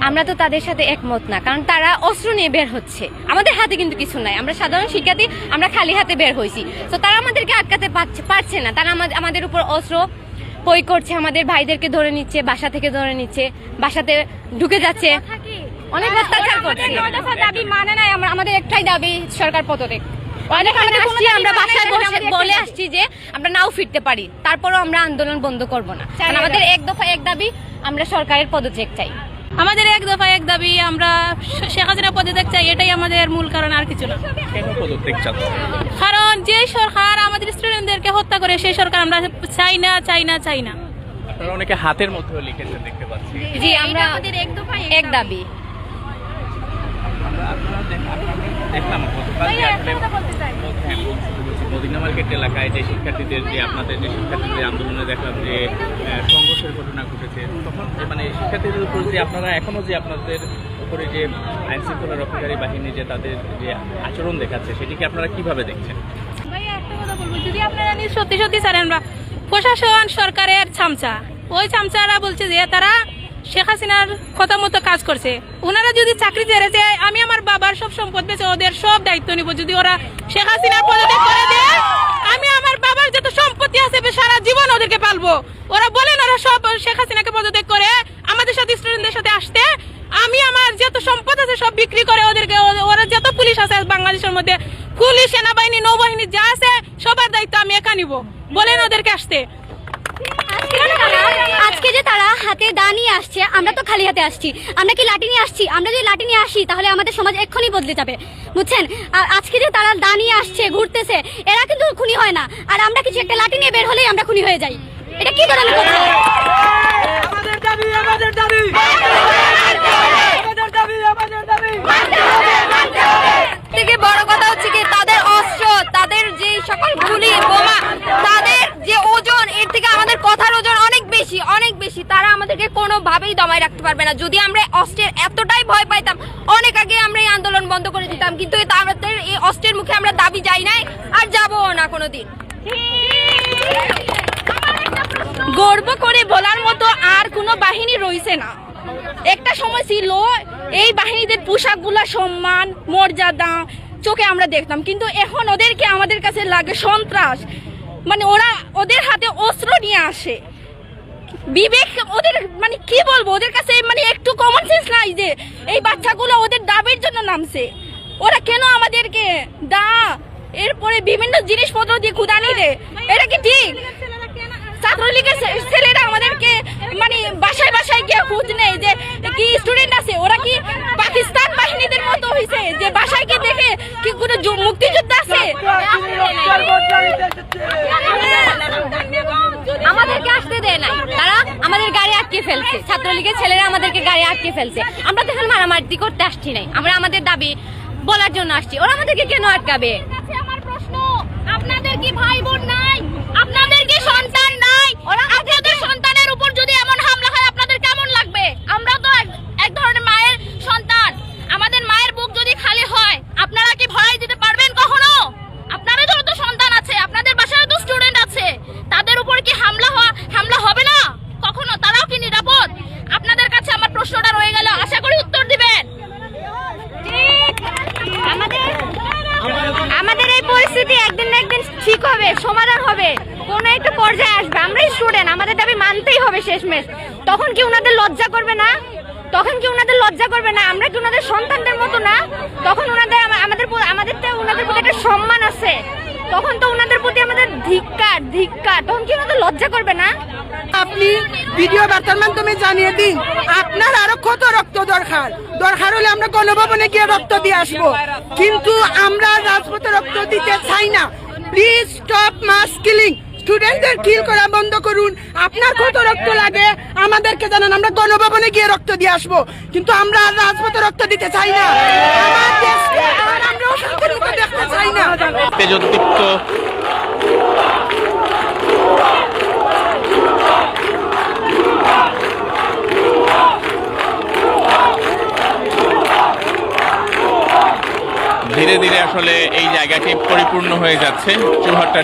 আমরা তো তাদের সাথে একমত না কারণ তারা অস্ত্র নিয়ে বের হচ্ছে। আমাদের হাতে কিন্তু কিছু নাই। আমরা সাধারণ শিক্ষার্থী আমরা খালি হাতে বের হয়েছি। তো তারা আমাদেরকে আটকাতে পারছে- পারছে না। তারা আমাদের- উপর অস্ত্র প্রয়োগ করছে আমাদের ভাইদেরকে ধরে নিচ্ছে বাসা থেকে ধরে নিচ্ছে বাসাতে ঢুকে যাচ্ছে। অনেক অত্যাচার করছে। দাবি মানে নাই। আমরা আমাদের একটাই দাবি সরকার পদত্যাগ অনেক আমরা আসছি আমরা বাসায় বসে বলে আসছি যে আমরা নাও ফিরতে পারি। তারপরও আমরা আন্দোলন বন্ধ করব না। আমাদের এক দফা এক দাবি আমরা সরকারের পদত্যাগ চাই। আমাদের এক দফা এক দাবি আমরা শেখ হাসিনা পদত্যাগ চাই এটাই আমাদের মূল কারণ আর কিছু না। কারণ যে সরকার আমাদের স্টুডেন্টদেরকে হত্যা করে সেই সরকার আমরা চাই না চাই না চাই না। অনেকে হাতের মধ্যেও লিখেছেন দেখতে পাচ্ছি। জি আমরা এক দাবি। আমরা আপনারা দেখ- আপনারা দেখলাম গতকাল যে আসলে হ্যাঁ, বলছি, বলছি, মদিনা মার্কেট এলাকায় যে শিক্ষার্থীদের যে আপনাদের যে শিক্ষার্থীদের আন্দোলনে দেখলাম যে সংঘর্ষের ঘটনা ঘটেছে, তখন মানে শিক্ষার্থীদের উপর যে আপনারা এখনও যে আপনাদের উপরে যে আইন শৃঙ্খলা রক্ষাকারী বাহিনী যে তাদের যে আচরণ দেখাচ্ছে সেটিকে আপনারা কীভাবে দেখছেন? প্রশাসন, সরকারের চামচা, ওই চামচারা বলছে যে তারা শেখ হাসিনার কথা মতো কাজ করছে। ওনারা যদি চাকরি ছেড়েছে আমি আমার বাবার সব সম্পদ বেঁচে ওদের সব দায়িত্ব নিব। যদি ওরা শেখ হাসিনার পদত্যাগ করে দেয় বাবার যত সম্পত্তি আছে সারা জীবন ওদেরকে পালবো। ওরা বলেন ওরা সব শেখ হাসিনাকে পদত্যাগ করে আমাদের সাথে স্টুডেন্টদের সাথে আসতে। আমি আমার যত সম্পদ আছে সব বিক্রি করে ওদেরকে ওরা যত পুলিশ আছে বাংলাদেশের মধ্যে, পুলিশ, সেনাবাহিনী, নৌবাহিনী যা আছে, সবার দায়িত্ব আমি একা নিব। বলেন ওদেরকে আসতে। হাতে দা নিয়ে আসছে আমরা তো খালি হাতে আসছি। আমরা কি লাঠি নিয়ে আসছি? আমরা যদি লাঠি নিয়ে আসি তাহলে আমাদের সমাজ এক্ষুনি বদলে যাবে। বুঝছেন? আর আজকে যে তারা দা নিয়ে আসছে ঘুরতেছে এরা কিন্তু খুনি হয় না। আর আমরা কিছু একটা লাঠি নিয়ে বের হলেই আমরা খুনি হয়ে যাই। এটা কি ধরনের কথা? আমাদের দাবি আমাদের দাবি। আমাদের দাবি আমাদের দাবি। থেকে বড় কথা হচ্ছে কি তাদের অস্ত্র তাদের যে সকল গুলি বোমা তাদের যে ওজন এর থেকে আমাদের কথার ওজন অনেক বেশি অনেক বেশি তারা আমাদেরকে কোনোভাবেই দমায় রাখতে পারবে না। যদি আমরা অস্ত্রের এতটাই ভয় পাইতাম, অনেক আগে আমরা এই আন্দোলন বন্ধ করে দিতাম, কিন্তু আমাদের এই অস্ত্রের মুখে আমরা দাবি যাই নাই আর যাব না কোনোদিন। গর্ব করে বলার মতো আর কোনো বাহিনী রয়েছে না। একটা সময় ছিল, এই বাহিনীদের পোশাকগুলা সম্মান, মর্যাদা চোখে আমরা দেখতাম, কিন্তু এখন ওদেরকে আমাদের কাছে লাগে সন্ত্রাস। মানে ওরা ওদের হাতে অস্ত্র নিয়ে আসে। বিবেক, ওদের মানে কি বলব, ওদের কাছে মানে একটু কমন সেন্স নাই যে এই বাচ্চাগুলো ওদের দাবির জন্য নামছে। ওরা কেন আমাদেরকে দা, এরপরে বিভিন্ন জিনিসপত্র দিয়ে খুদানি দে এটা কি ঠিক? ছাত্রলীগের ছেলেরা আমাদেরকে মানে বাসায় বাসায় গিয়ে খোঁজ নেই যে কি স্টুডেন্ট আছে? ওরা কি পাকিস্তান বাহিনীদের মতো হয়েছে যে বাসায় গিয়ে দেখে কি কোনো মুক্তিযুদ্ধ আছে? আমাদেরকে আসতে দেয় তারা আমাদের গাড়ি আটকে ফেলছে। ছাত্রলীগের ছেলেরা আমাদেরকে গাড়ি আটকে ফেলছে। আমরা তো এখন মারামারি করতে আসছি নাই। আমরা আমাদের দাবি বলার জন্য আসছি। ওরা আমাদেরকে কেন আটকাবে? আপনাদের কি ভাই বোন নাই আপনাদের কি সন্তান নাই আপনাদের সন্তানের উপর যদি এমন হামলা হয় আপনাদের কেমন লাগবে আমরা তো এক- এক ধরনের মায়ের সন্তান আমাদের মায়ের বুক যদি খালি হয় আপনারা কি ভয় দিতে পারবেন কখনো আপনাদেরও তো সন্তান আছে আপনাদের বাসায় তো স্টুডেন্ট আছে তাদের উপর কি হামলা হওয়া হামলা হবে না কখনো তারাও কি নিরাপদ আপনাদের কাছে আমার প্রশ্নটা রয়ে গেল আশা করি উত্তর দিবেন আমাদের আমাদের এই পরিস্থিতি একদিন না একদিন ঠিক হবে, সমাধান হবে। কোন একটা পর্যায়ে আসবে। আমরাই স্টুডেন্ট আমাদের দাবি মানতেই হবে শেষমেশ। তখন কি ওনাদের লজ্জা করবে না? তখন কি ওনাদের লজ্জা করবে না? আমরা কি ওনাদের সন্তানদের মতো না? তখন ওনাদের আমাদের আমাদের তো ওনাদের প্রতি একটা সম্মান আছে। তখন তো ওনাদের প্রতি আমাদের ধিক্কার ধিক্কার। তখন কি ওনাদের লজ্জা করবে না? আপনি ভিডিও বার্তার মাধ্যমে জানিয়ে দিন, আপনার আরও কত রক্ত দরকার? দরকার হলে আমরা গণভবনে গিয়ে রক্ত দিয়ে আসব। কিন্তু আমরা রাজপথে রক্ত দিতে চাই না। প্লিজ স্টপ মাস কিলিং স্টুডেন্টদের কিল করা বন্ধ করুন। আপনার কত রক্ত লাগে, আমাদেরকে জানান, আমরা গণভবনে গিয়ে রক্ত দিয়ে আসব। কিন্তু আমরা রাজপথে রক্ত দিতে চাই না। আমার দেখতে চাই না। ধীরে ধীরে আসলে এই জায়গাটি পরিপূর্ণ হয়ে যাচ্ছে। চুহারটা